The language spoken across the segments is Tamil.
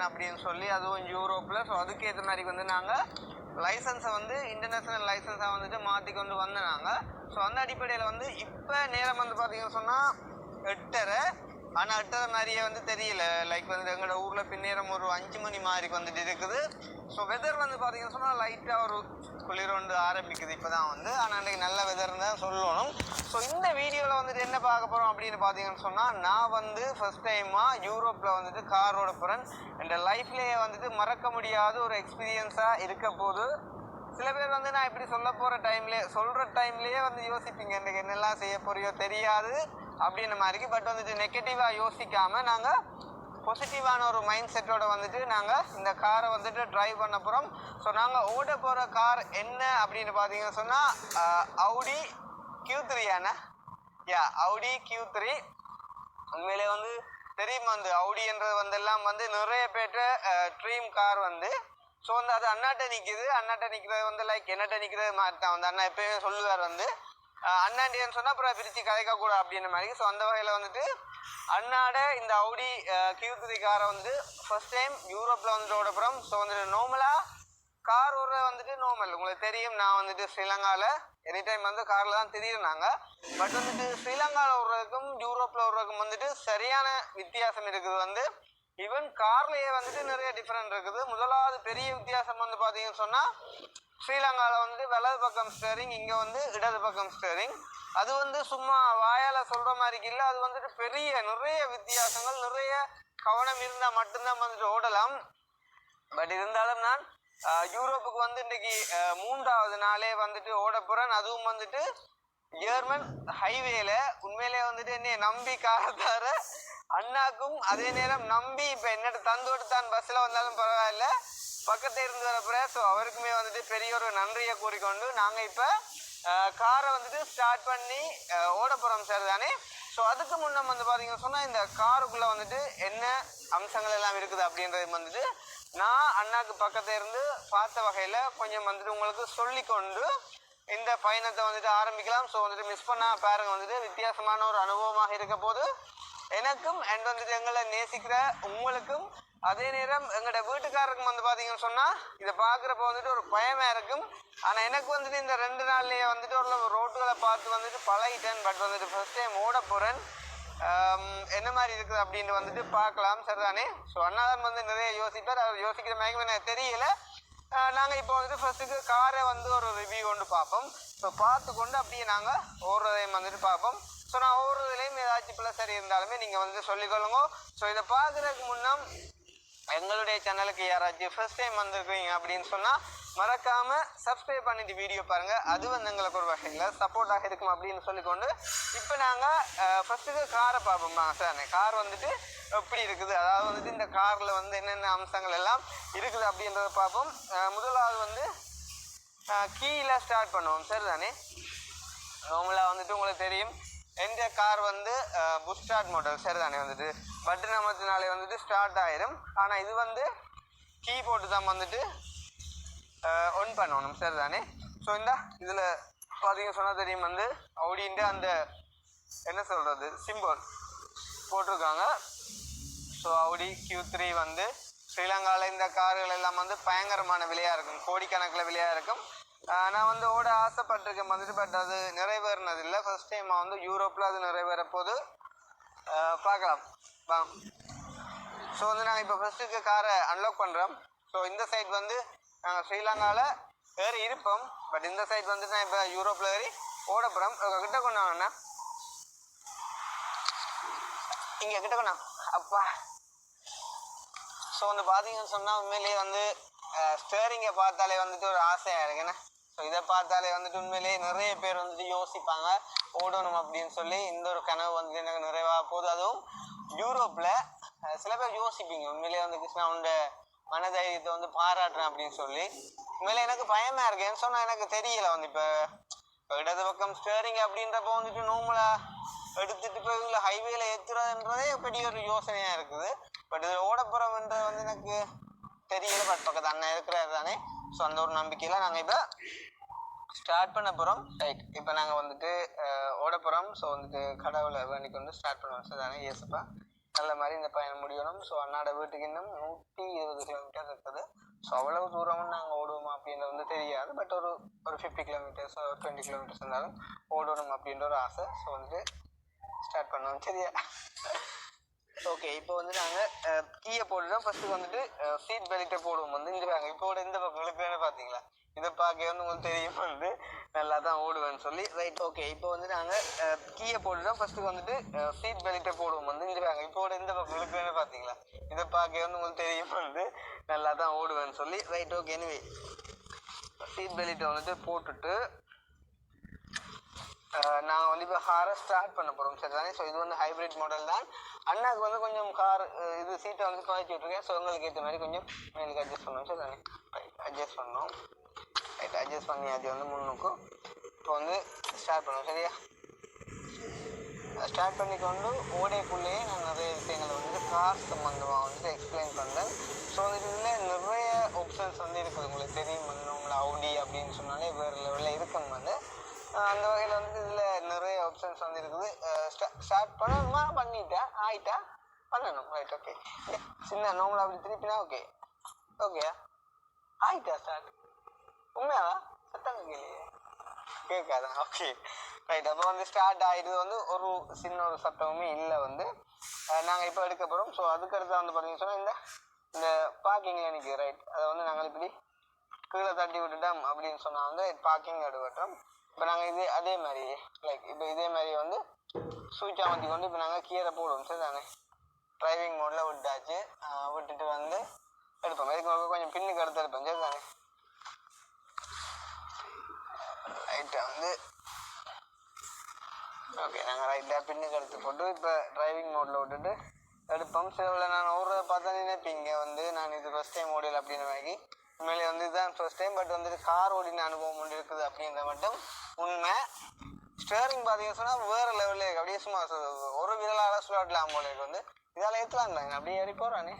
அப்படின்னு சொல்லி அதுவும் யூரோப்பில் ஸோ அதுக்கு ஏற்ற மாதிரி வந்து நாங்கள் லைசன்ஸை வந்து இன்டர்நேஷ்னல் லைசன்ஸாக வந்துட்டு மாற்றி கொண்டு வந்தனாங்க ஸோ அந்த அடிப்படையில் வந்து இப்போ நேரம் வந்து பார்த்தீங்கன்னு சொன்னால் எட்டரை. ஆனால் எட்டரை மாதிரியே வந்து தெரியல. லைக் வந்து எங்களோட ஊரில் பின்னேறம் ஒரு அஞ்சு மணி மாதிரி வந்துட்டு இருக்குது. ஸோ வெதர் வந்து பார்த்தீங்கன்னு சொன்னால் லைட்டாக ஒரு குளிர் வந்து ஆரம்பிக்குது இப்போ தான் வந்து. ஆனால் அன்றைக்கி நல்ல வெதர்னு தான் சொல்லணும். ஸோ இந்த வீடியோவில் வந்துட்டு என்ன பார்க்க போகிறோம் அப்படின்னு பார்த்தீங்கன்னு சொன்னால் நான் வந்து ஃபர்ஸ்ட் டைமாக யூரோப்பில் வந்துட்டு கார் ஓட போகிறேன் என் லைஃப்லேயே வந்துட்டு மறக்க முடியாத ஒரு எக்ஸ்பீரியன்ஸாக இருக்க போது சில பேர் வந்து நான் இப்படி சொல்ல போகிற டைம்லேயே சொல்கிற டைம்லேயே வந்து யோசிப்பீங்க இன்றைக்கி என்னெல்லாம் செய்ய போறியோ தெரியாது. அப்படின்ற மாதிரி பட் வந்துட்டு நெகட்டிவாக யோசிக்காமல் நாங்கள் பாசிட்டிவான ஒரு மைண்ட் செட்டோட வந்துட்டு நாங்கள் இந்த காரை வந்துட்டு ட்ரைவ் பண்ண போகிறோம் ஸோ நாங்கள் ஓட போகிற கார் என்ன அப்படின்னு பார்த்தீங்கன்னு சொன்னால் அவுடி கியூ த்ரீயாண்ணா யா அவுடி கியூ த்ரீ உண்மையிலே வந்து தெரியும் வந்து அவுடின்றது வந்து எல்லாம் வந்து நிறைய பேர்ட்ட ட்ரீம் கார் வந்து. ஸோ வந்து அது அண்ணாட்ட நிற்கிது அண்ணாட்ட நிற்கிறது வந்து லைக் என்னட்ட நிற்கிறது மாதிரி தான் வந்து அண்ணா எப்பயுமே சொல்லுவார் வந்து. அண்ணாண்டியன்னு சொன்னால் அப்புறம் பிரித்து கதைக்க கூட அப்படின்ற மாதிரி. ஸோ அந்த வகையில் வந்துட்டு அண்ணாட இந்த அவுடி கியூ த்ரீ காரை வந்துட்டு ஃபர்ஸ்ட் டைம் யூரோப்பில் வந்துட்டு அப்புறம் ஸோ வந்துட்டு நார்மலாக கார் ஓடுற வந்துட்டு நார்மல் உங்களுக்கு தெரியும் நான் வந்துட்டு ஸ்ரீலங்காவில் எனி டைம் வந்து காரில் தான் திரியிறாங்க பட் வந்துட்டு ஸ்ரீலங்காவில் விடுறதுக்கும் யூரோப்பில் விடுறதுக்கும் வந்துட்டு சரியான வித்தியாசம் இருக்குது. வந்து ஈவன் கார்லேயே வந்துட்டு நிறைய டிஃப்ரெண்ட் இருக்குது. முதலாவது பெரிய வித்தியாசம் வந்து பார்த்தீங்கன்னு சொன்னால் ஸ்ரீலங்காவில் வந்துட்டு வலது பக்கம் ஸ்டேரிங் இங்கே வந்து இடது பக்கம் ஸ்டேரிங் அது வந்து சும்மா வாயால் சொல்கிற மாதிரி இல்லை. அது வந்துட்டு பெரிய நிறைய வித்தியாசங்கள் நிறைய கவனம் இருந்தால் மட்டும்தான் வந்துட்டு ஓடலாம். பட் இருந்தாலும் நான் யூரோப்புக்கு வந்து இன்றைக்கி மூன்றாவது நாளே வந்துட்டு ஓட போகிறேன் அதுவும் வந்துட்டு ஜெர்மன் ஹைவேல உண்மையிலே வந்துட்டு என்னைய நம்பி காரத்தார அண்ணாக்கும் அதே நேரம் நம்பி இப்போ என்னட்ட தந்தோடு தான் பஸ்ஸில் வந்தாலும் பரவாயில்ல. பக்கத்தில் இருந்து வரப்புற ஸோ அவருக்குமே வந்துட்டு பெரிய ஒரு நன்றியை கூறிக்கொண்டு நாங்கள் இப்போ காரை வந்துட்டு ஸ்டார்ட் பண்ணி ஓட போகிறோம் சார் தானே? ஸோ அதுக்கு முன்னே வந்து பார்த்தீங்கன்னு சொன்னால் இந்த காருக்குள்ளே வந்துட்டு என்ன அம்சங்கள் எல்லாம் இருக்குது அப்படின்றது வந்துட்டு நான் அண்ணாக்கு பக்கத்தில் இருந்து பார்த்த வகையில் கொஞ்சம் வந்துட்டு உங்களுக்கு சொல்லிக்கொண்டு இந்த பயணத்தை வந்துட்டு ஆரம்பிக்கலாம். ஸோ வந்துட்டு மிஸ் பண்ணால் பாருங்க வந்துட்டு வித்தியாசமான ஒரு அனுபவமாக இருக்க போது எனக்கும் அண்ட் வந்துட்டு எங்களை நேசிக்கிற உங்களுக்கும் அதே நேரம் எங்களோட வீட்டுக்காரருக்கும் வந்து பார்த்தீங்கன்னு சொன்னால் இதை பார்க்குறப்ப வந்துட்டு ஒரு பயமாக இருக்கும். ஆனால் எனக்கு வந்துட்டு இந்த ரெண்டு நாள்லேயே வந்துட்டு ஒரு ரோட்டுகளை பார்த்து வந்துட்டு பழகிட்டேன். பட் வந்துட்டு ஃபர்ஸ்ட் டைம் ஓட போகிறேன் என்ன மாதிரி இருக்குது அப்படின்னு வந்துட்டு பார்க்கலாம். சரிதானே? ஸோ அண்ணாதான் வந்து நிறைய யோசிப்பார். அவர் யோசிக்கிற மாதிரி எனக்கு தெரியல. நாங்கள் இப்போ வந்துட்டு ஃபர்ஸ்ட்டுக்கு காரை வந்து ஒரு ரிவ்யூ கொண்டு பார்ப்போம். ஸோ பார்த்து கொண்டு அப்படியே நாங்கள் ஓடுறதையும் வந்துட்டு பார்ப்போம். ஸோ நான் ஒவ்வொரு இதுலேயும் ஏதாச்சும் பிள்ளை சரி இருந்தாலுமே நீங்கள் வந்து சொல்லிக்கொள்ளுங்க ஸோ இதை பார்க்குறதுக்கு முன்னம் எங்களுடைய சேனலுக்கு யாராச்சும் ஃபர்ஸ்ட் டைம் வந்திருக்கீங்க அப்படின்னு சொன்னால் மறக்காமல் சப்ஸ்கிரைப் பண்ணிட்டு வீடியோ பாருங்கள் அது வந்து எங்களுக்கு ஒரு வகையில் சப்போர்ட்டாக இருக்கும் அப்படின்னு சொல்லிக்கொண்டு இப்போ நாங்கள் ஃபஸ்ட்டுக்கு காரை பார்ப்போம். சார் கார் வந்துட்டு எப்படி இருக்குது? அதாவது வந்துட்டு இந்த காரில் வந்து என்னென்ன அம்சங்கள் எல்லாம் இருக்குது அப்படின்றத பார்ப்போம். முதலாவது வந்து கீழே ஸ்டார்ட் பண்ணுவோம். சரி தானே நார்மலாக வந்துட்டு உங்களுக்கு தெரியும். எந்த கார் வந்து புஷ் ஸ்டார்ட் மாடல் சரி தானே வந்துட்டு? பட்டன் அமர்த்தினாலே வந்துட்டு ஸ்டார்ட் ஆயிரும். ஆனால் இது வந்து கீ போட்டு தான் வந்துட்டு ஒன் பண்ணணும். சரி தானே ஸோ இந்த இதில் பார்த்தீங்க சொன்னால் தெரியும் வந்து அப்படின்ட்டு அந்த என்ன சொல்கிறது சிம்பிள் போட்டிருக்காங்க. ஸோ அவுடி கியூ த்ரீ வந்து ஸ்ரீலங்காவில் இந்த கார்கள் எல்லாம் வந்து பயங்கரமான விலையாக இருக்கும். கோடிக்கணக்கில் விலையாக இருக்கும். நான் வந்து ஓட ஆசைப்பட்டிருக்கேன் வந்துட்டு பட் அது நிறைவேறினது இல்லை. ஃபர்ஸ்ட் டைம் வந்து யூரோப்பில் அது நிறைவேற போது பார்க்கலாம். வா. ஸோ வந்து நாங்கள் இப்போ ஃபஸ்ட்டுக்கு காரை அன்லாக் பண்ணுறோம் ஸோ இந்த சைட் வந்து நாங்கள் ஸ்ரீலங்காவில் ஏறி இருப்போம். பட் இந்த சைட் வந்து நான் இப்போ யூரோப்பில் ஏறி ஓட போகிறோம் கிட்ட கொண்டாங்கண்ணா இங்கே கிட்ட கொண்டா அப்பா. ஸோ வந்து பார்த்தீங்கன்னு சொன்னால் உண்மையிலேயே வந்து ஸ்டேரிங்கை பார்த்தாலே வந்துட்டு ஒரு ஆசையாக இருக்குண்ணே ஸோ இதை பார்த்தாலே வந்துட்டு உண்மையிலேயே நிறைய பேர் வந்துட்டு யோசிப்பாங்க ஓடணும் அப்படின்னு சொல்லி இந்த ஒரு கனவு வந்துட்டு எனக்கு நிறைவாக போகுது. அதுவும் யூரோப்பில் சில பேர் யோசிப்பீங்க உண்மையிலேயே வந்து கிருஷ்ணா உண்ட மனதைரியத்தை வந்து பாராட்டுறேன் அப்படின்னு சொல்லி. உண்மையிலே எனக்கு பயமாக இருக்கேன்னு சொன்னால் எனக்கு தெரியல வந்து இப்போ இப்போ இடது பக்கம் ஸ்டேரிங் அப்படின்றப்போ வந்துட்டு நார்மலாக எடுத்துட்டு போய் இவங்களை ஹைவேல ஏற்றுறதுன்றதே பெரிய ஒரு யோசனையாக இருக்குது. பட் இதில் ஓடப்புறம்ன்றது வந்து எனக்கு தெரியல பட் பக்கத்து அண்ணன் இருக்கிறாரு தானே. ஸோ அந்த ஒரு நம்பிக்கையில் நாங்கள் இப்போ ஸ்டார்ட் பண்ண போகிறோம் ரைட் இப்போ நாங்கள் வந்துட்டு ஓட போகிறோம் ஸோ வந்துட்டு கடவுளை வேண்டிக்கு வந்து ஸ்டார்ட் பண்ணுவோம். சார் தானே ஏசப்பா நல்ல மாதிரி இந்த பயணம் முடியணும். ஸோ அண்ணாட வீட்டுக்கு இன்னும் நூற்றி இருபது கிலோமீட்டர்ஸ் இருக்குது. ஸோ அவ்வளவு தூரமும் நாங்கள் ஓடுவோம் அப்படின்றது வந்து தெரியாது. பட் ஒரு ஒரு ஃபிஃப்டி கிலோமீட்டர்ஸ் ஒரு டுவெண்ட்டி கிலோமீட்டர்ஸ் இருந்தாலும் ஓடணும் அப்படின்ற ஒரு ஆசை. ஸோ வந்துட்டு ஸ்டார்ட் பண்ணுவோம் சரியா ஓகே இப்போ வந்து நாங்கள் கீயை போட்டுட்டோம் ஃபர்ஸ்ட் வந்துட்டு சீட் பெல்ட்டை போடுவோம் வந்து. இந்த பாருங்க இப்போ இந்த பக்கம் இழுக்கிறேன்னு பார்த்தீங்களா இதை பார்க்க வந்து உங்களுக்கு தெரியும் வந்து. நல்லா தான் ஓடுவேன்னு சொல்லி. ரைட் ஓகே இப்போ வந்து நாங்கள் கீயை போட்டுட்டோம் ஃபர்ஸ்ட்டு வந்துட்டு சீட் பெல்ட்டை போடுவோம் வந்து. இந்த பாருங்க இப்போ இந்த பக்கம் இழுக்கிறேன்னு பார்த்தீங்களா இதை பார்க்க வந்து உங்களுக்கு தெரியும் வந்து. நல்லா தான் ஓடுவேன்னு சொல்லி. ரைட் ஓகே எனிவே சீட் பெல்ட்டை வந்துட்டு போட்டுட்டு நாங்கள் வந்து இப்போ காரை ஸ்டார்ட் பண்ண போகிறோம் சரி தானே? ஸோ இது வந்து ஹைப்ரிட் மாடல் தான். அண்ணாக்கு வந்து கொஞ்சம் கார் இது சீட்டை வந்து குறைச்சி விட்ருக்கேன் ஸோ உங்களுக்கு ஏற்ற மாதிரி கொஞ்சம் மேலுக்கு அட்ஜஸ்ட் பண்ணுவோம் சரி தானே? ரைட் அட்ஜஸ்ட் பண்ணோம் ரைட் அட்ஜஸ்ட் பண்ணி அது வந்து முன்னுக்கும் இப்போ வந்து ஸ்டார்ட் பண்ணுவோம் சரியா? ஸ்டார்ட் பண்ணிக்கொண்டு ஓடைக்குள்ளேயே நான் நிறைய விஷயங்களை வந்து கார் சம்மந்தமாக வந்து எக்ஸ்பிளைன் பண்ணேன் ஸோ வந்துட்டு இதில் நிறைய ஆப்ஷன்ஸ் வந்து இருக்குது. உங்களுக்கு தெரியும் வந்து உங்களை அவுடி அப்படின்னு சொன்னாலே வேறு லெவலில் இருக்கும் வந்து அந்த வகையில் வந்து இதில் நிறைய ஆப்ஷன்ஸ் வந்து இருக்குது ஸ்டார்ட் பண்ணணுமா பண்ணிட்டேன். ஆயிட்டா? பண்ணணும். ரைட் ஓகே சின்ன நார்மலாக அப்படி திருப்பினா ஓகே ஓகே ஆயிட்டா ஸ்டார்ட் உண்மையாவா? சத்தம் கேட்கலையே. கேட்காதா? ஓகே ரைட் அப்போ வந்து ஸ்டார்ட் ஆகிடுது வந்து ஒரு சின்ன ஒரு சத்தமுமே இல்லை வந்து. நாங்கள் இப்போ எடுக்க போகிறோம் ஸோ அதுக்கடுத்து வந்து பார்த்தீங்கன்னு சொன்னால் இந்த இந்த பார்க்கிங்கில் நிற்குது ரைட் அதை வந்து நாங்கள் இப்படி கீழே தட்டி விட்டுட்டோம் அப்படின்னு சொன்னால் வந்து பார்க்கிங் எடுக்கட்டும். இப்போ நாங்கள் இதே அதே மாதிரி லைக் இப்போ இதே மாதிரி வந்து சுவிட்ச் அமர்த்தி கொண்டு இப்போ நாங்கள் கீரை போடுவோம் சரி தானே டிரைவிங் மோடில் விட்டாச்சு. விட்டுட்டு வந்து எடுப்போம். இதுக்கு கொஞ்சம் பின்னுக்கு எடுத்து எடுப்போம் சரி தானே ரைட்டை வந்து ஓகே நாங்கள் ரைட்டாக பின்னுக்கு எடுத்து போட்டு இப்போ டிரைவிங் மோடில் விட்டுட்டு எடுப்போம். சிலவில் நான் ஓடுறத பார்த்தா நினைப்பீங்க வந்து நான் இது ஃபஸ்ட் டைம் ஓடல அப்படின்னு வாங்கி உண்மையிலே வந்து இதுதான் ஃபர்ஸ்ட் டைம் பட் வந்துட்டு கார் ஓடின அனுபவம் ஒன்று இருக்குது அப்படின்ற மட்டும் உண்மை. ஸ்டேரிங் பார்த்தீங்கன்னு சொன்னால் வேறு லெவலில் அப்படியே சும்மா ஒரு விரலால் சுழட்டலாம் போல இருக்கு வந்து. இதால் ஏற்றலாம் தாங்க அப்படியே ஏறி போகிறானே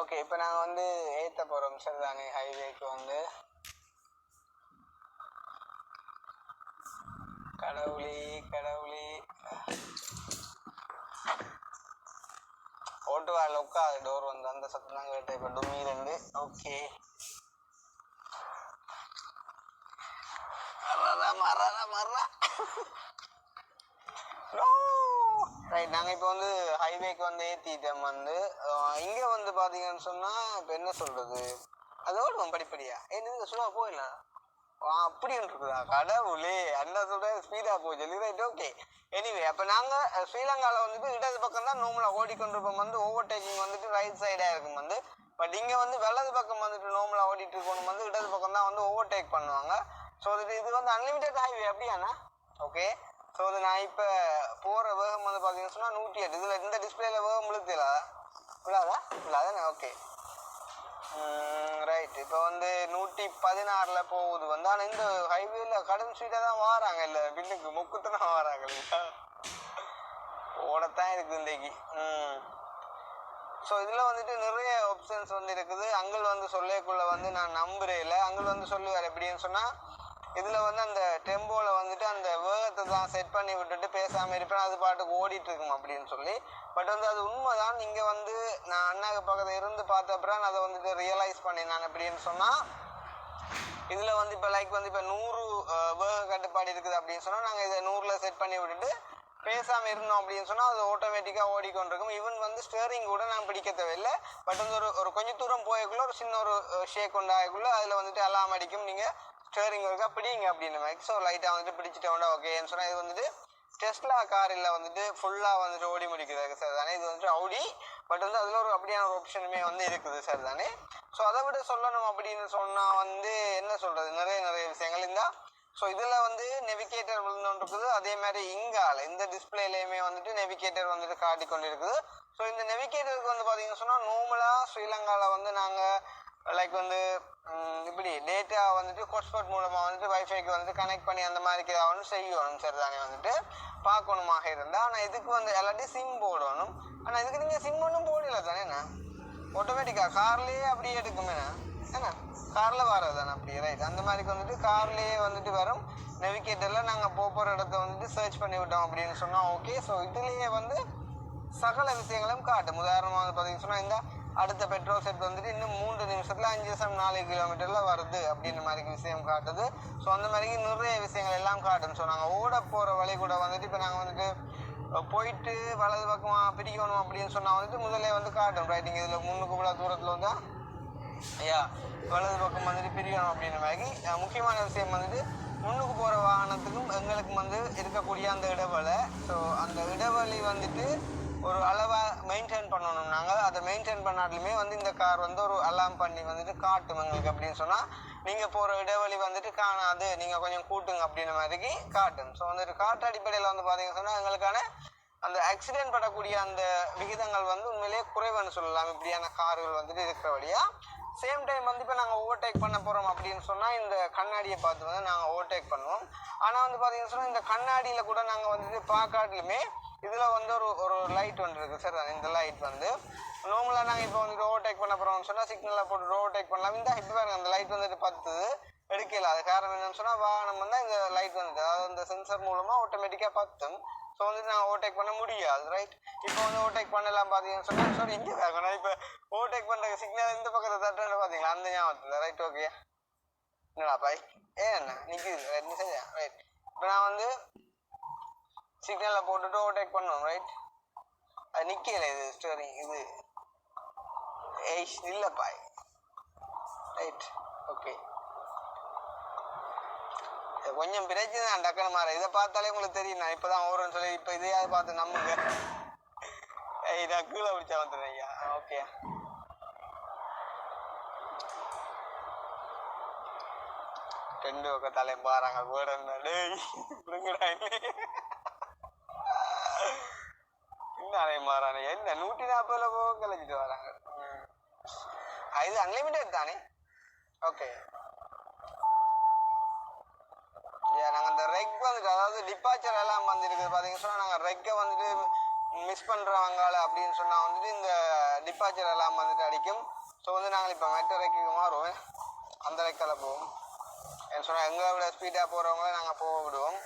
ஓகே இப்போ நாங்கள் வந்து ஏற்ற போகிறோம் சரிதானே? ஹைவேக்கு வந்து. கடவுளே கடவுளே. ஓட்டுவாள் உட்காது டோர் வந்து அந்த சத்தம் தான் கேட்டு இப்போ டுமி ரெண்டு ஓகே மறா மறா ரைட் நாங்கள் இப்போ வந்து ஹைவேக்கு வந்து ஏற்றிட்டோம் வந்து இங்கே வந்து பார்த்தீங்கன்னு சொன்னால் இப்போ என்ன சொல்கிறது அதோட படிப்படியா? என்ன சும்மா போயிடலாம் ஆ, அப்படின்னு இருக்குதா? கடவுளே அண்ணா சொல்ற ஸ்பீடா போச்சு. ரைட் ஓகே எனிவே அப்போ நாங்கள் ஸ்ரீலங்காவில் வந்துட்டு இடது பக்கம் தான் நோம்பில் ஓடிக்கொண்டிருப்போம் வந்து. ஓவர்டேக்கிங் வந்துட்டு ரைட் சைடாக இருக்கும் வந்து. பட் இங்கே வந்து வலது பக்கம் வந்துட்டு நோம்பில் ஓடிட்டு இருக்கணும் வந்து இடது பக்கம் தான் வந்து ஓவர்டேக் பண்ணுவாங்க. ஸோ இது இது வந்து அன்லிமிட்டட் ஹைவே அப்படியாண்ணா? ஓகே ஸோ இது நான் இப்போ போகிற வேகம் வந்து பார்த்தீங்கன்னு சொன்னால் நூற்றி எட்டு. இதில் இந்த டிஸ்பிளேல வேகம் இழுத்துல விழாதா விழாதானே ஓகே ரைட் இப்போ வந்து நூற்றி பதினாறில் போகுது வந்து. ஆனால் இந்த ஹைவேல கடன் ஸ்வீட்டாக தான் வாராங்க. இல்லை பின்னுக்கு முக்குத்து தான் வாராங்க இல்லையா? ஓடத்தான் இருக்குது இன்றைக்கு. ம். ஸோ இதில் வந்துட்டு நிறைய ஆப்ஷன்ஸ் வந்து இருக்குது. அங்கிள் வந்து சொல்லக்குள்ள வந்து நான் நம்புறேன் அங்கிள் வந்து சொல்லுவார் எப்படின்னு சொன்னால் இதில் வந்து அந்த டெம்போவில் வந்துட்டு அந்த வேகத்தை தான் செட் பண்ணி விட்டுட்டு பேசாமல் இருப்பேன். அது பாட்டுக்கு ஓடிட்டு இருக்கும் அப்படின்னு சொல்லி. பட் வந்து அது உண்மைதான். இங்கே வந்து நான் அண்ணாக்கு பக்கத்தில் இருந்து பார்த்த அப்புறம் அதை வந்துட்டு ரியலைஸ் பண்ணினான் அப்படின்னு சொன்னால் இதில் வந்து இப்போ லைக் வந்து இப்போ நூறு வேக கட்டுப்பாடு இருக்குது அப்படின்னு சொன்னால் நாங்கள் இதை நூறில் செட் பண்ணி விட்டுட்டு பேசாமல் இருந்தோம் அப்படின்னு சொன்னால் அது ஆட்டோமேட்டிக்காக ஓடிக்கொண்டிருக்கும். ஈவன் வந்து ஸ்டேரிங் கூட நான் பிடிக்க தேவையில்லை. பட் வந்து ஒரு ஒரு கொஞ்சம் தூரம் போயக்குள்ள ஒரு சின்ன ஒரு ஷேக் உண்டாகக்குள்ள அதில் வந்துட்டு அலாம் அடிக்கும். நீங்கள் ஸ்டேரிங் ஒர்க்காக பிடிங்க அப்படின்னு. மாதிரி ஸோ லைட்டாக வந்துட்டு பிடிச்சிட்டோம்னா ஓகேன்னு சொன்னால் இது வந்துட்டு டெஸ்ட்லா காரில் வந்துட்டு ஃபுல்லாக வந்துட்டு ஓடி முடிக்கிறது சார் தானே? இது வந்துட்டு அவுடி பட் வந்து அதில் ஒரு அப்படியான ஒரு ஆப்ஷனுமே வந்து இருக்குது சார் தானே? ஸோ அதை விட சொல்லணும் அப்படின்னு சொன்னால் வந்து என்ன சொல்கிறது நிறைய நிறைய விஷயங்கள். இருந்தால் ஸோ இதில் வந்து நெவிகேட்டர் விழுந்துருக்குது அதே மாதிரி இங்கால இந்த டிஸ்பிளேலையுமே வந்துட்டு நெவிகேட்டர் வந்துட்டு காட்டி கொண்டு இருக்குது ஸோ இந்த நெவிகேட்டருக்கு வந்து பார்த்தீங்கன்னு சொன்னால் நார்மலாக ஸ்ரீலங்காவில் வந்து நாங்கள் லைக் வந்து இப்படி டேட்டா வந்துட்டு ஹாட்ஸ்பாட் மூலமாக வந்துட்டு வைஃபைக்கு வந்துட்டு கனெக்ட் பண்ணி அந்த மாதிரி ஏதாவது செய்யணும். சரி தானே வந்துட்டு பார்க்கணுமாக இருந்தால் ஆனால் இதுக்கு வந்து எல்லாத்தையும் சிம் போடணும். ஆனால் இதுக்கு நீங்கள் சிம் ஒன்றும் போடல தானேண்ணா ஆட்டோமேட்டிக்காக கார்லேயே அப்படியே எடுக்குமே ஏன்னா காரில் வர்றது தானே அப்படியே ரைட் அந்த மாதிரி வந்துட்டு கார்லேயே வந்துட்டு வரும். நெவிகேட்டரில் நாங்கள் போகிற இடத்த வந்துட்டு சர்ச் பண்ணி விட்டோம் அப்படின்னு சொன்னால் ஓகே ஸோ இதுலேயே வந்து சகல விஷயங்களும் காட்டும். உதாரணமாக வந்து பார்த்தீங்கன்னு சொன்னால் இந்த அடுத்த பெட்ரோல் செட் வந்துட்டு இன்னும் மூன்று நிமிஷத்தில் அஞ்சு நிமிஷம் நாலு கிலோமீட்டரில் வருது அப்படின்ற மாதிரி விஷயம் காட்டுது. ஸோ அந்த மாதிரி நிறைய விஷயங்கள் எல்லாம் காட்டும் ஸோ நாங்கள் ஓட போகிற வழி கூட வந்துட்டு இப்போ நாங்கள் வந்துட்டு போயிட்டு வலது பக்கமாக பிரிக்கணும் அப்படின்னு சொன்னால் வந்துட்டு முதலே வந்து காட்டும் ரைட்டிங் இதில் முன்னுக்கு கூட தூரத்தில் வந்து ஐயா வலது பக்கம் வந்துட்டு பிரிக்கணும் அப்படின்ற மாதிரி. முக்கியமான விஷயம் வந்துட்டு முன்னுக்கு போகிற வாகனத்துக்கும் எங்களுக்கும் வந்து இருக்கக்கூடிய அந்த இடைவெளி. ஸோ அந்த இடைவெளி வந்துட்டு ஒரு அளவாக மெயின்டைன் பண்ணணும். நாங்கள் அதை மெயின்டைன் பண்ணாலுமே வந்து இந்த கார் வந்து ஒரு அலாம் பண்ணி வந்துட்டு காட்டும் எங்களுக்கு அப்படின்னு சொன்னால் நீங்கள் போகிற இடைவெளி வந்துட்டு காணாது. நீங்கள் கொஞ்சம் கூட்டுங்க அப்படின்ற மாதிரிக்கு காட்டும். ஸோ வந்துட்டு காட்டு அடிப்படையில் வந்து பார்த்தீங்கன்னு சொன்னால் எங்களுக்கான அந்த ஆக்சிடென்ட் படக்கூடிய அந்த விகிதங்கள் வந்து உண்மையிலேயே குறைவுன்னு சொல்லலாம். இப்படியான கார்கள் வந்துட்டு இருக்கிற வழியாக சேம் டைம் வந்து இப்போ நாங்கள் ஓவர்டேக் பண்ண போகிறோம் அப்படின்னு சொன்னால் இந்த கண்ணாடியை பார்த்து வந்து நாங்கள் ஓவர்டேக் பண்ணுவோம். ஆனால் வந்து பார்த்தீங்கன்னு சொன்னால் இந்த கண்ணாடியில் கூட நாங்கள் வந்துட்டு பார்க்காட்டிலுமே இதில் வந்து ஒரு ஒரு லைட் ஒன்று இருக்குது சார் இந்த லைட் வந்து. நோமலாக நாங்கள் இப்போ வந்து ஓவர்டேக் பண்ண போகிறோம்னு சொன்னால் சிக்னலில் போட்டு ஓவர்டேக் பண்ணலாம். இந்த இப்போ பாருங்க அந்த லைட் வந்துட்டு பத்துது. எடுக்கல. அது காரணம் என்னன்னு சொன்னால் வாகனம் வந்தால் இந்த லைட் வந்துட்டு அதாவது இந்த சென்சர் மூலமாக ஆட்டோமேட்டிக்காக பத்தும். ஸோ வந்து நாங்கள் ஓவர்டேக் பண்ண முடியாது ரைட் இப்போ வந்து ஓவர்டேக் பண்ணலாம் பார்த்தீங்கன்னு சொன்னால் சாரி இங்கே தான் இப்போ ஓவர்டேக் பண்ணுற சிக்னல் இந்த பக்கத்தை தட்டுன்னு பார்த்தீங்களா அந்த ஞாபகத்தில் ரைட் ஓகே என்னடா பாய் ஏ என்ன நிற்கிது ரைட் நீ ரைட் இப்போ நான் வந்து சிக்னலில் போட்டுட்டு ஓவர்டேக் பண்ணணும் ரைட் அது நிற்கல இது ஸ்டோரிங் இது. ஏய் இல்லைப்பா. ரைட் ஓகே கொஞ்சம் பிரச்சனை தான் டக்குனு மாற இதை பார்த்தாலே உங்களுக்கு தெரியும். நான் இப்பதான் ஓடுறேன்னு சொல்லி இப்போ இதையாவது பார்த்து நம்புங்க. ஏய் நான் கீழே பிடிச்சா வந்துடுறேன் ஐயா. ஓகே ரெண்டு பக்கம் தலையும் பாருங்க கூட டேய் விடுங்கடா என்ன மாறானே என்ன நூற்றி நாற்பதுல போக கலைஞ்சிட்டு வராங்க ம். இது அன்லிமிட்டட் தானே ஓகே Yeah, நாங்க இந்த ரெக் வந்துட்டு அதாவது டிபார்ச்சர் எல்லாம் வந்துருக்குது பார்த்தீங்கன்னு சொன்னா நாங்க ரெக்கை வந்துட்டு மிஸ் பண்றவங்கால அப்படின்னு சொன்னா வந்துட்டு இந்த டிபார்ச்சர் எல்லாம் வந்துட்டு அடிக்கும் ஸோ வந்து நாங்கள் இப்போ மெட்ட ரெக்குக்கு மாறுவோம் அந்த ரெக்கில் போவோம் ஏன்னு சொன்னா எங்களை விட ஸ்பீடாக போகிறவங்கள நாங்கள் போக விடுவோம்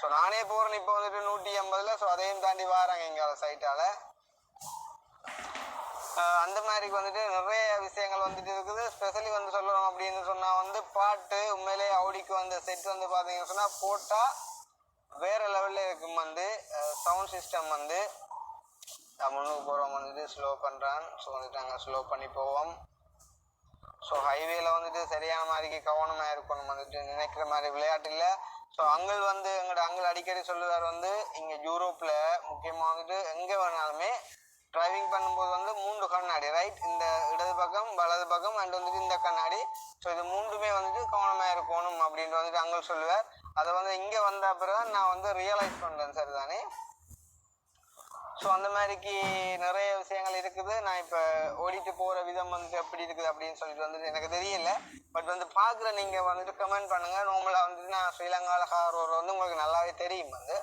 ஸோ நானே போகிறேன் இப்போ வந்துட்டு நூற்றி ஐம்பதில் ஸோ அதையும் தாண்டி வராங்க எங்கள் சைட்டால சைட்டால் அந்த மாதிரி வந்துட்டு நிறைய விஷயங்கள் வந்துட்டு இருக்குது. ஸ்பெஷலி வந்து சொல்லணும் அப்படின்னு சொன்னால் வந்து பாட்டு உண்மையிலே அவுடிக்கு வந்து செட் வந்து பார்த்தீங்கன்னு சொன்னால் போட்டால் வேறு லெவலில் இருக்கும் வந்து சவுண்ட் சிஸ்டம் வந்து. முன்னுக்கு போகிறவங்க வந்துட்டு ஸ்லோ பண்ணுறான் ஸோ வந்துட்டு நாங்கள் ஸ்லோ பண்ணி போவோம். ஸோ ஹைவேல வந்துட்டு சரியான மாதிரிக்கு கவனமாக இருக்கணும் வந்துட்டு நினைக்கிற மாதிரி விளையாட்டு இல்லை. ஸோ அங்கிள் வந்து எங்களோட அங்கிள் அடிக்கடி சொல்லுவார் வந்து இங்கே யூரோப்பில் முக்கியமாக வந்துட்டு எங்கே வேணாலுமே டிரைவிங் பண்ணும்போது வந்து மூன்று கண்ணாடி ரைட் இந்த இடது பக்கம் வலது பக்கம் அண்ட் வந்துட்டு இந்த கண்ணாடி. ஸோ இது மூன்றுமே வந்துட்டு கவனமாக இருக்கணும் அப்படின்ட்டு வந்துட்டு அங்கிள் சொல்லுவார். அதை வந்து இங்கே வந்த பிறகு நான் வந்து ரியலைஸ் பண்ணுறேன் சரிதானே? ஸோ அந்த மாதிரிக்கு நிறைய விஷயங்கள் இருக்குது. நான் இப்போ ஓடிட்டு போகிற விதம் வந்துட்டு எப்படி இருக்குது அப்படின்னு சொல்லிட்டு வந்துட்டு எனக்கு தெரியல. பட் வந்து பார்க்குற நீங்கள் வந்துட்டு கமெண்ட் பண்ணுங்கள் நார்மலாக வந்துட்டு நான் ஸ்ரீலங்காவில் கார் ஓடுறது வந்து உங்களுக்கு நல்லாவே தெரியும் வந்து.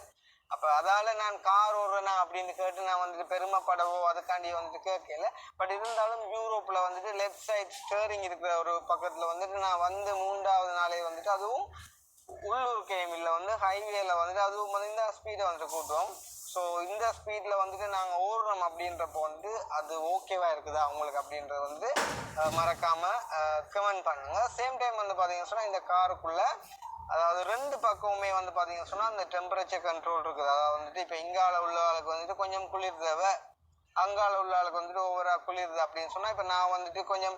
அப்போ அதால் நான் கார் ஓடுறேனா அப்படின்னு கேட்டு நான் வந்துட்டு பெருமைப்படவோ அதுக்காண்டி வந்துட்டு கேட்கல. பட் இருந்தாலும் யூரோப்பில் வந்துட்டு லெஃப்ட் சைட் ஸ்டேரிங் இருக்கிற ஒரு பக்கத்தில் வந்துட்டு நான் வந்து மூன்றாவது நாளே வந்துட்டு அதுவும் உள்ளூர் கேமில் வந்து ஹைவேல வந்துட்டு அதுவும் வந்து இந்த ஸ்பீடை வந்துட்டு கூட்டுவோம் ஸோ இந்த ஸ்பீடில் வந்துட்டு நாங்கள் ஓடுறோம் அப்படின்றப்போ வந்து அது ஓகேவா இருக்குதா அவங்களுக்கு அப்படின்றது வந்து மறக்காமல் மறக்காம கமெண்ட் பண்ணுங்க. சேம் டைம் வந்து பார்த்தீங்கன்னு சொன்னால் இந்த காருக்குள்ள அதாவது ரெண்டு பக்கமுமே வந்து பார்த்தீங்கன்னு சொன்னால் அந்த டெம்பரேச்சர் கண்ட்ரோல் இருக்குது. அதாவது வந்துட்டு இப்போ இங்கால உள்ள ஆளுக்கு வந்துட்டு கொஞ்சம் குளிர் தேவை அங்கால உள்ள ஆளுக்கு வந்துட்டு ஒவ்வொரு குளிருது அப்படின்னு சொன்னால் இப்போ நான் வந்துட்டு கொஞ்சம்